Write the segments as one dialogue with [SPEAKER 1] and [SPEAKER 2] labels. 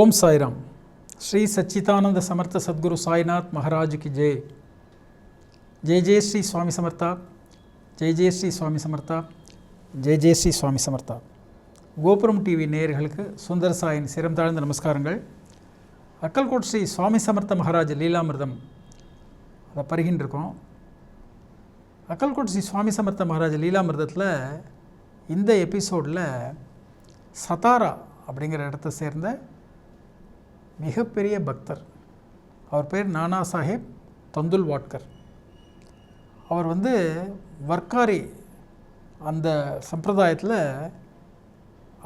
[SPEAKER 1] ஓம் சாய்ராம். ஸ்ரீ சச்சிதானந்த சமர்த்த சத்குரு சாய்நாத் மகராஜுக்கு ஜெய். ஜெய் ஜெய் ஸ்ரீ சுவாமி சமர்த்தா. ஜெய் ஜெய் ஸ்ரீ சுவாமி சமர்த்தா. ஜெய் ஜெய் ஸ்ரீ சுவாமி சமர்த்தா. கோபுரம் டிவி நேயர்களுக்கு சுந்தர சாயின் சிரம் தாழ்ந்த நமஸ்காரங்கள். அக்கல்கோட் ஸ்ரீ சுவாமி சமர்த்த மகாராஜ் லீலாமிர்தம். அதை பருகின்றிருக்கோம். அக்கல்கோட் ஸ்ரீ சுவாமி சமர்த்த மகாராஜ் லீலாமிர்தத்தில் இந்த எபிசோடில் சதாரா அப்படிங்கிற இடத்த சேர்ந்த மிகப்பெரிய பக்தர். அவர் பேர் நானா சாஹேப் தந்துல் வாட்கர். அவர் வந்து வர்க்காரி அந்த சம்பிரதாயத்தில்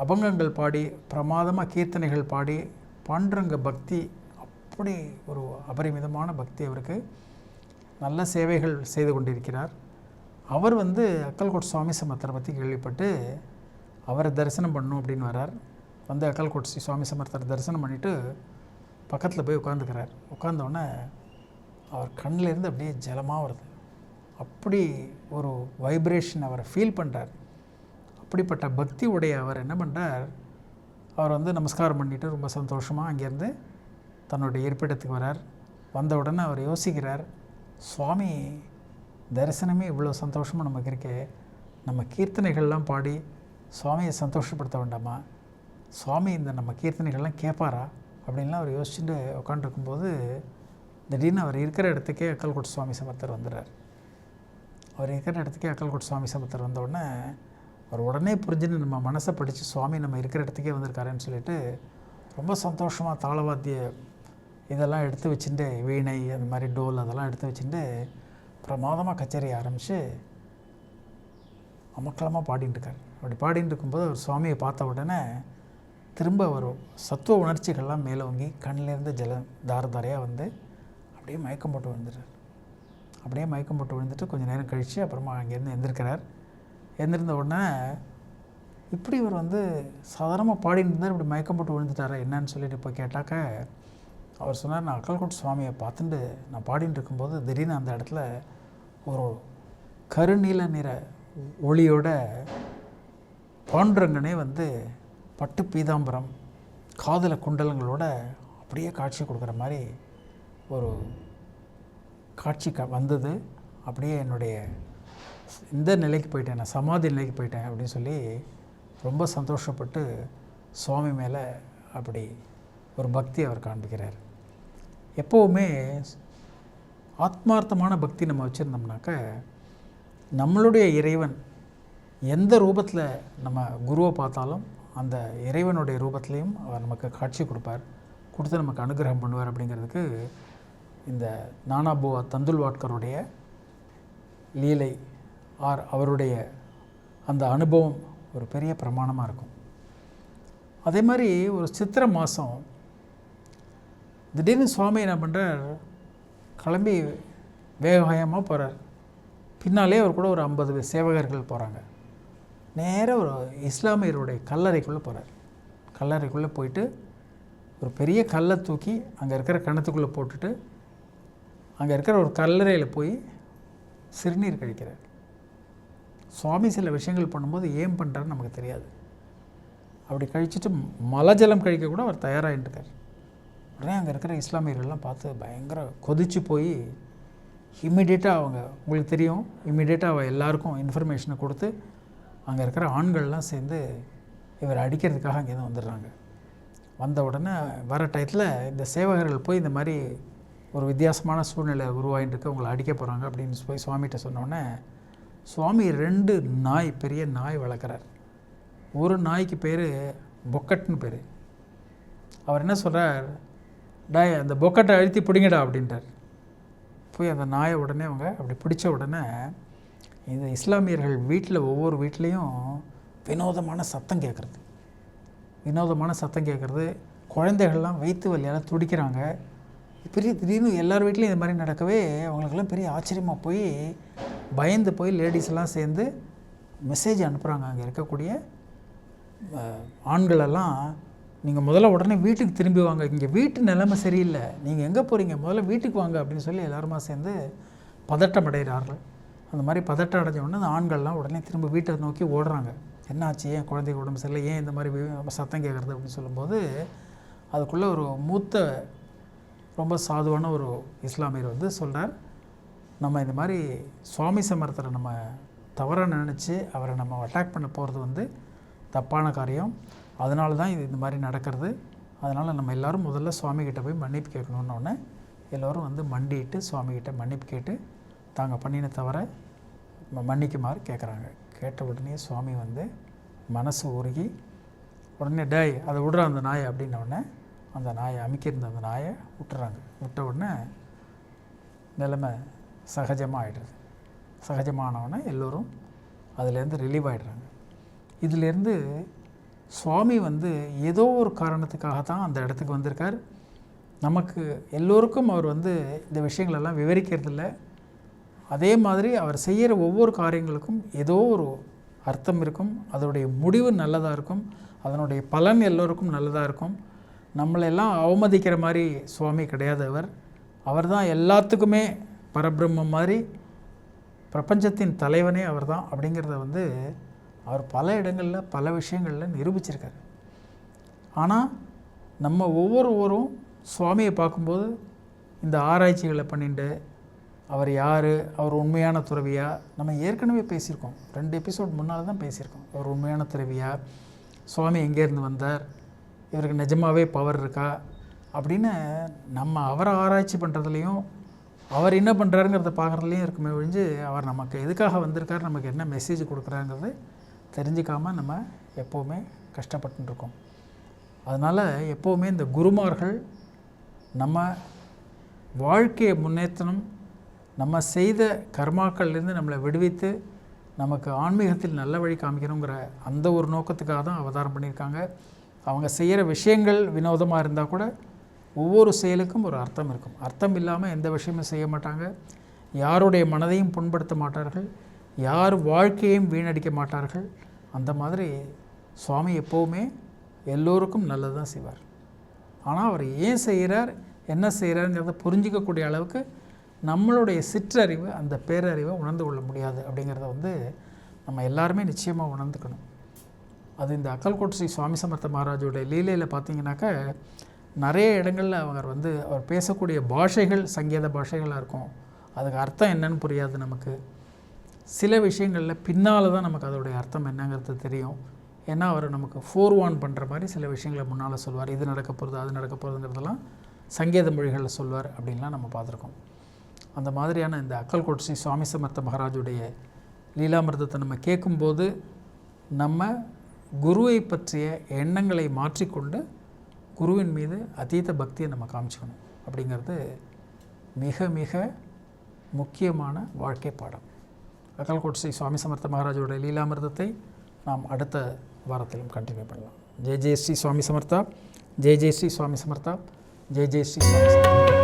[SPEAKER 1] அபங்கங்கள் பாடி பிரமாதமாக கீர்த்தனைகள் பாடி பாண்டுரங்க பக்தி அப்படி ஒரு அபரிமிதமான பக்தி அவருக்கு நல்ல சேவைகள் செய்து கொண்டிருக்கிறார். அவர் வந்து அக்கல்கோட் சுவாமி சமர்த்தரை பற்றி கேள்விப்பட்டு அவரை தரிசனம் பண்ணும் அப்படின்னு வரார் வந்து அக்கல்கோட் சுவாமி சமர்த்தரை தரிசனம் பண்ணிவிட்டு பக்கத்தில் போய் உட்காந்துக்கிறார். உட்காந்தோடனே அவர் கண்ணிலேருந்து அப்படியே ஜலமாக வருது. அப்படி ஒரு வைப்ரேஷன் அவரை ஃபீல் பண்ணுறார் அப்படிப்பட்ட பக்தி உடைய அவர் என்ன பண்ணுறார் அவர் வந்து நமஸ்காரம் பண்ணிவிட்டு ரொம்ப சந்தோஷமாக அங்கேருந்து தன்னுடைய இருப்பிடத்துக்கு வரார். வந்த உடனே அவர் யோசிக்கிறார் சுவாமி தரிசனமே இவ்வளோ சந்தோஷமாக நமக்கு இருக்கே. நம்ம கீர்த்தனைகள்லாம் பாடி சுவாமியை சந்தோஷப்படுத்த வேண்டாமா? சுவாமி இந்த நம்ம கீர்த்தனைகள்லாம் கேட்பாரா? அப்படின்லாம் அவர் யோசிச்சுட்டு உட்காந்துருக்கும்போது திடீர்னு அவர் இருக்கிற இடத்துக்கே அக்கல்கோட் சுவாமி சமர்த்தர் வந்துடுறார். அவர் இருக்கிற இடத்துக்கே அக்கல்கோட் சுவாமி சமர்த்தர் வந்த உடனே அவர் உடனே புரிஞ்சுன்னு நம்ம மனசை படித்து சுவாமி நம்ம இருக்கிற இடத்துக்கே வந்திருக்காருன்னு சொல்லிட்டு ரொம்ப சந்தோஷமாக தாளவாத்திய இதெல்லாம் எடுத்து வச்சுட்டு வீணை அந்த மாதிரி டோல் அதெல்லாம் எடுத்து வச்சுட்டு பிரமாதமாக கச்சேரி ஆரம்பித்து அமக்கலமாக பாடிட்டுருக்கார் அப்படி பாடிட்டு இருக்கும்போது அவர் சுவாமியை பார்த்த உடனே திரும்ப ஒரு சத்துவ உணர்ச்சிகள்லாம் மேலோங்கி கண்ணிலேருந்து ஜல தார தாரையாக வந்து அப்படியே மயக்கம் போட்டு விழுந்துட்டார் அப்படியே மயக்கம் போட்டு விழுந்துட்டு கொஞ்சம் நேரம் கழித்து அப்புறமா அங்கேருந்து எழுந்திருக்கிறார் எழுந்திருந்த உடனே இப்படி இவர் வந்து சாதாரணமாக பாடிட்டு இருந்தார் இப்படி மயக்கம் போட்டு விழுந்துட்டாரா என்னன்னு சொல்லிட்டு இப்போ கேட்டாக்க அவர் சொன்னார் நான் அக்கல்கோட் சுவாமியை பார்த்துட்டு நான் பாடிட்டு இருக்கும்போது திடீர்னு அந்த இடத்துல ஒரு கருநீல நிற ஒளியோட பாண்டுரங்கனே வந்து பட்டு பீதாம்பரம் காதல குண்டலங்களோட அப்படியே காட்சி கொடுக்குற மாதிரி ஒரு காட்சி க வந்தது. அப்படியே என்னுடைய இந்த நிலைக்கு போயிட்டேன் நான் சமாதி நிலைக்கு போயிட்டேன் அப்படின்னு சொல்லி ரொம்ப சந்தோஷப்பட்டு சுவாமி மேலே அப்படி ஒரு பக்தி அவர் காண்பிக்கிறார். எப்போவுமே ஆத்மார்த்தமான பக்தி நம்ம வச்சுருந்தோம்னாக்க நம்மளுடைய இறைவன் எந்த ரூபத்தில் நம்ம குருவை பார்த்தாலும் அந்த இறைவனுடைய ரூபத்திலையும் அவர் நமக்கு காட்சி கொடுப்பார். கொடுத்து நமக்கு அனுகிரகம் பண்ணுவார் அப்படிங்கிறதுக்கு இந்த நானாபுவா தந்துல் வாட்கருடைய லீலை ஆர் அவருடைய அந்த அனுபவம் ஒரு பெரிய பிரமாணமாக இருக்கும். அதே மாதிரி ஒரு சித்திரை மாதம் திடீர்னு சுவாமி என்ன பண்ணுறார் கிளம்பி வேகாயமாக போகிறார் பின்னாலே அவர் கூட ஒரு ஐம்பது சேவகர்கள் போகிறாங்க நேராக ஒரு இஸ்லாமியருடைய கல்லறைக்குள்ளே போகிறார் கல்லறைக்குள்ளே போயிட்டு ஒரு பெரிய கல்லை தூக்கி அங்கே இருக்கிற கிணத்துக்குள்ளே போட்டுட்டு அங்கே இருக்கிற ஒரு கல்லறையில் போய் சிறுநீர் கழிக்கிறார். சுவாமி சில விஷயங்கள் பண்ணும்போது ஏன் பண்ணுறாருன்னு நமக்கு தெரியாது. அப்படி கழிச்சிட்டு மலஜலம் கழிக்க கூட அவர் தயாராகிட்டுருக்கார் உடனே அங்கே இருக்கிற இஸ்லாமியர்கள்லாம் பார்த்து பயங்கர கொதிச்சு போய் இம்மிடியேட்டாக அவங்க உங்களுக்கு தெரியும் இம்மிடியேட்டாக அவள் எல்லாருக்கும் இன்ஃபர்மேஷனை கொடுத்து அங்கே இருக்கிற ஆண்கள்லாம் சேர்ந்து இவர் அடிக்கிறதுக்காக அங்கேருந்து வந்துடுறாங்க. வந்த உடனே வர டயத்தில் இந்த சேவகர்கள் போய் இந்த மாதிரி ஒரு வித்தியாசமான சூழ்நிலை உருவாகிட்டு இருக்கு உங்களை அடிக்க போகிறாங்க அப்படின்னு போய் சுவாமிகிட்ட சொன்னோடனே சுவாமி ரெண்டு நாய் பெரிய நாய் வளர்க்குறார். ஒரு நாய்க்கு பேர் பொக்கட்னு பேர். அவர் என்ன சொல்கிறார் டாய் அந்த பொக்கட்டை அழுத்தி பிடிங்கடா அப்படின்ட்டார். போய் அந்த நாயை உடனே அவங்க அப்படி பிடிச்ச உடனே இந்த இஸ்லாமியர்கள் வீட்டில் ஒவ்வொரு வீட்லேயும் வினோதமான சத்தம் கேட்குறது. வினோதமான சத்தம் கேட்குறது. குழந்தைகள்லாம் வயிற்று வலியால் துடிக்கிறாங்க. பெரிய திடீர்னு எல்லார் வீட்லேயும் இது மாதிரி நடக்கவே அவங்களுக்கெல்லாம் பெரிய ஆச்சரியமாக போய் பயந்து போய் லேடிஸ்லாம் சேர்ந்து மெசேஜ் அனுப்புகிறாங்க அங்கே இருக்கக்கூடிய ஆண்களெல்லாம் நீங்கள் முதல்ல உடனே வீட்டுக்கு திரும்பி வாங்க. இங்கே வீட்டு நிலைமை சரியில்லை. நீங்கள் எங்கே போகிறீங்க முதல்ல வீட்டுக்கு வாங்க. அப்படின்னு சொல்லி எல்லாருமா சேர்ந்து பதட்டம் அடைகிறார்கள். அந்த மாதிரி பதட்டம் அடைஞ்ச உடனே அந்த ஆண்கள்லாம் உடனே திரும்ப வீட்டை நோக்கி ஓடுறாங்க. என்னாச்சு? ஏன் குழந்தைக்கு உடம்பு சரியில்லை? ஏன் இந்த மாதிரி சத்தம் கேட்குறது அப்படின்னு சொல்லும்போது அதுக்குள்ளே ஒரு மூத்த ரொம்ப சாதுவான ஒரு இஸ்லாமியர் வந்து சொல்கிறார் நம்ம இந்த மாதிரி சுவாமி சமர்த்தரை நம்ம தவறாக நினச்சி அவரை நம்ம அட்டாக் பண்ண போகிறது வந்து தப்பான காரியம். அதனால தான் இது இந்த மாதிரி நடக்கிறது. அதனால் நம்ம எல்லாரும் முதல்ல சுவாமிகிட்ட போய் மன்னிப்பு கேட்கணுன்னொன்னே எல்லோரும் வந்து மண்டிட்டு சுவாமிகிட்ட மன்னிப்பு கேட்டு தாங்க பண்ணின தவிர மன்னிக்குமாறு கேட்குறாங்க கேட்ட உடனே சுவாமி வந்து மனசு உருகி உடனே டே அதை விடுற அந்த நாயை அப்படின்ன உடனே அந்த நாயை அமைக்கியிருந்த அந்த நாயை விட்டுறாங்க. விட்ட உடனே நிலைமை சகஜமாக ஆகிடுது சகஜமானவொடனே எல்லோரும் அதுலேருந்து ரிலீவ் ஆகிடுறாங்க இதிலேருந்து சுவாமி வந்து ஏதோ ஒரு காரணத்துக்காக தான் அந்த இடத்துக்கு வந்திருக்கார். நமக்கு எல்லோருக்கும் அவர் வந்து இந்த விஷயங்களெல்லாம் விவரிக்கிறதில்ல. அதே மாதிரி அவர் செய்கிற ஒவ்வொரு காரியங்களுக்கும் ஏதோ ஒரு அர்த்தம் இருக்கும். அதனுடைய முடிவு நல்லதாக இருக்கும். அதனுடைய பலன் எல்லோருக்கும் நல்லதாக இருக்கும். நம்மளெல்லாம் அவமதிக்கிற மாதிரி சுவாமி கிடையாது அவர். அவர் தான் எல்லாத்துக்குமே பரபிரம்மம் மாதிரி பிரபஞ்சத்தின் தலைவனே அவர் தான் அப்படிங்கிறத வந்து அவர் பல இடங்களில் பல விஷயங்களில் நிரூபிச்சிருக்காரு. ஆனால் நம்ம ஒவ்வொருவரும் சுவாமியை பார்க்கும்போது இந்த ஆராய்ச்சிகளை பண்ணிட்டு அவர் யார் அவர் உண்மையான துறவியா? நம்ம ஏற்கனவே பேசியிருக்கோம். ரெண்டு எபிசோட் முன்னால் தான் பேசியிருக்கோம். அவர் உண்மையான துறவியா? சுவாமி எங்கேருந்து வந்தார்? இவருக்கு நிஜமாகவே பவர் இருக்கா? அப்படின்னு நம்ம அவரை ஆராய்ச்சி பண்ணுறதுலையும் அவர் என்ன பண்ணுறாருங்கிறத பார்க்குறதுலையும் இருக்குமே ஒழிஞ்சு அவர் நமக்கு எதுக்காக வந்திருக்கார் நமக்கு என்ன மெசேஜ் கொடுக்குறாங்கிறது தெரிஞ்சுக்காமல் நம்ம எப்போவுமே கஷ்டப்பட்டுருக்கோம். அதனால் எப்போவுமே இந்த குருமார்கள் நம்ம வாழ்க்கையை முன்னேற்றணும் நம்ம செய்த கர்மாக்கள்லேருந்து நம்மளை விடுவித்து நமக்கு ஆன்மீகத்தில் நல்ல வழி காமிக்கணுங்கிற அந்த ஒரு நோக்கத்துக்காக தான் அவதாரம் பண்ணியிருக்காங்க. அவங்க செய்கிற விஷயங்கள் வினோதமாக இருந்தால் கூட ஒவ்வொரு செயலுக்கும் ஒரு அர்த்தம் இருக்கும். அர்த்தம் இல்லாமல் எந்த விஷயமும் செய்ய மாட்டாங்க. யாருடைய மனதையும் புண்படுத்த மாட்டார்கள். யார் வாழ்க்கையையும் வீணடிக்க மாட்டார்கள். அந்த மாதிரி சுவாமி எப்போவுமே எல்லோருக்கும் நல்லது தான் செய்வார். ஆனால் அவர் ஏன் செய்கிறார் என்ன செய்கிறாருங்கிறத புரிஞ்சிக்கக்கூடிய அளவுக்கு நம்மளுடைய சிற்றறிவு அந்த பேரறிவை உணர்ந்து கொள்ள முடியாது அப்படிங்கிறத வந்து நம்ம எல்லாருமே நிச்சயமாக உணர்ந்துக்கணும். அது இந்த அக்கல்கோட் ஸ்ரீ சுவாமி சமர்த்த மகாராஜோடைய லீலையில் பார்த்தீங்கன்னாக்க நிறைய இடங்களில் அவர் வந்து அவர் பேசக்கூடிய பாஷைகள் சங்கீத பாஷைகளாக இருக்கும். அதுக்கு அர்த்தம் என்னன்னு புரியாது நமக்கு. சில விஷயங்களில் பின்னால் தான் நமக்கு அதோடைய அர்த்தம் என்னங்கிறது தெரியும். ஏன்னா அவர் நமக்கு ஃபோர் வான் பண்ணுற மாதிரி சில விஷயங்களை முன்னால் சொல்வார். இது நடக்க போகிறது அது நடக்க போகிறதுங்கிறதெல்லாம் சங்கீத மொழிகளில் சொல்வார் அப்படின்லாம் நம்ம பார்த்துருக்கோம் அந்த மாதிரியான இந்த அக்கல்கோட் ஸ்ரீ சுவாமி சமர்த்த மகாராஜுடைய லீலாமிர்தத்தை நம்ம கேட்கும்போது நம்ம குருவை பற்றிய எண்ணங்களை மாற்றிக்கொண்டு குருவின் மீது அதீத பக்தியை நம்ம காமிச்சுக்கணும். அப்படிங்கிறது மிக மிக முக்கியமான வாழ்க்கை பாடம். அக்கல்கோட் ஸ்ரீ சுவாமி சமர்த்த மகாராஜோட லீலாமிர்தத்தை நாம் அடுத்த வாரத்திலும் கண்டினியூ பண்ணலாம். ஜெய் ஜெய் ஸ்ரீ சுவாமி சமர்த்தா ஜெய் ஜெய் ஸ்ரீ சுவாமி சமர்த்தா ஜெய் ஜெய் ஸ்ரீ சுவாமி சமர்த்தா.